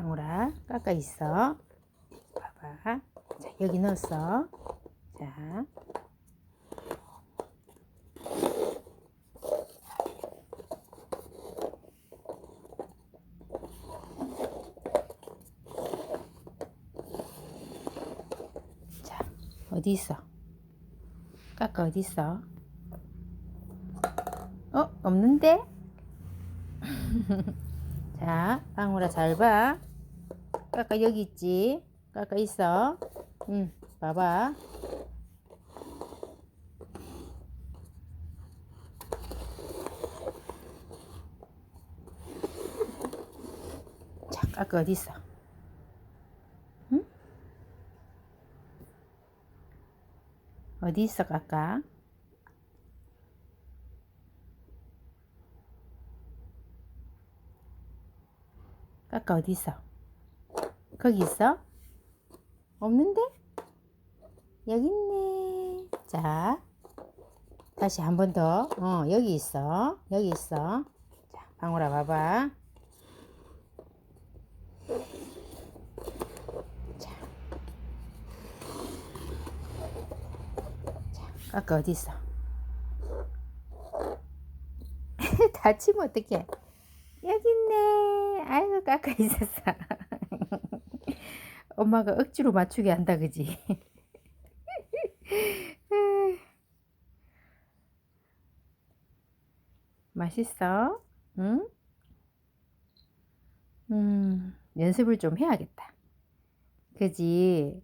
방울아 깎아 있어. 봐봐. 자 여기 넣었어. 자. 자 어디 있어? 깎아 어디 있어? 어 없는데? 자, 방울아 잘 봐. 까까 여기 있지? 까까 있어. 응, 봐봐. 자, 까까 어디 있어? 응? 어디 있어, 까까? 까까 어디 있어? 거기 있어? 없는데? 여기 있네. 자, 다시 한 번 더. 어, 여기 있어. 여기 있어. 자, 방울아 봐봐. 자, 자, 까까 어디 있어? 다치면 어떡해? 여기 있네. 아이고 까까 있었어. 엄마가 억지로 맞추게 한다 그지? 맛있어? 응? 음, 연습을 좀 해야겠다. 그지?